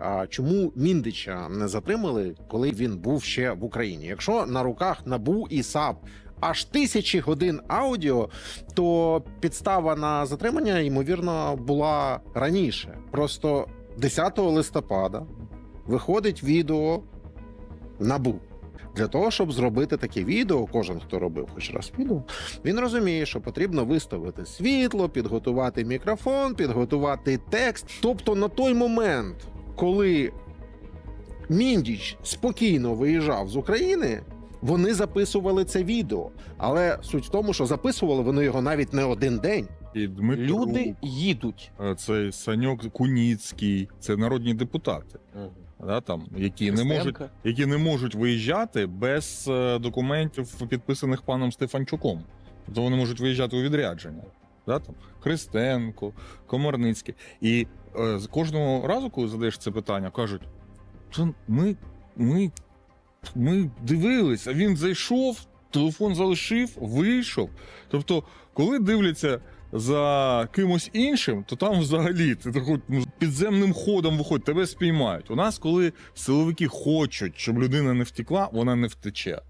А чому Міндича не затримали, коли він був ще в Україні? Якщо на руках НАБУ і САП аж тисячі годин аудіо, то підстава на затримання ймовірно була раніше. Просто 10 листопада виходить відео НАБУ. Для того, щоб зробити таке відео, кожен, хто робив хоч раз відео, він розуміє, що потрібно виставити світло, підготувати мікрофон, підготувати текст. Тобто на той момент, коли Міндіч спокійно виїжджав з України, вони записували це відео. Але суть в тому, що записували вони його навіть не один день. І Дмитро, Люди їдуть. е, цей Саньок Куніцький, це народні депутати, да, там, які не можуть які не можуть виїжджати без е, документів, підписаних паном Стефанчуком. Тобто вони можуть виїжджати у відрядження. Да, там, Христенко, Комарницький. І з кожного разу, коли задаєш це питання, кажуть: «Та ми, ми, ми дивились, а він зайшов, телефон залишив, вийшов. Тобто, коли дивляться за кимось іншим, то там взагалі ти так ну, підземним ходом виходить, тебе спіймають. У нас, коли силовики хочуть, щоб людина не втекла, вона не втече.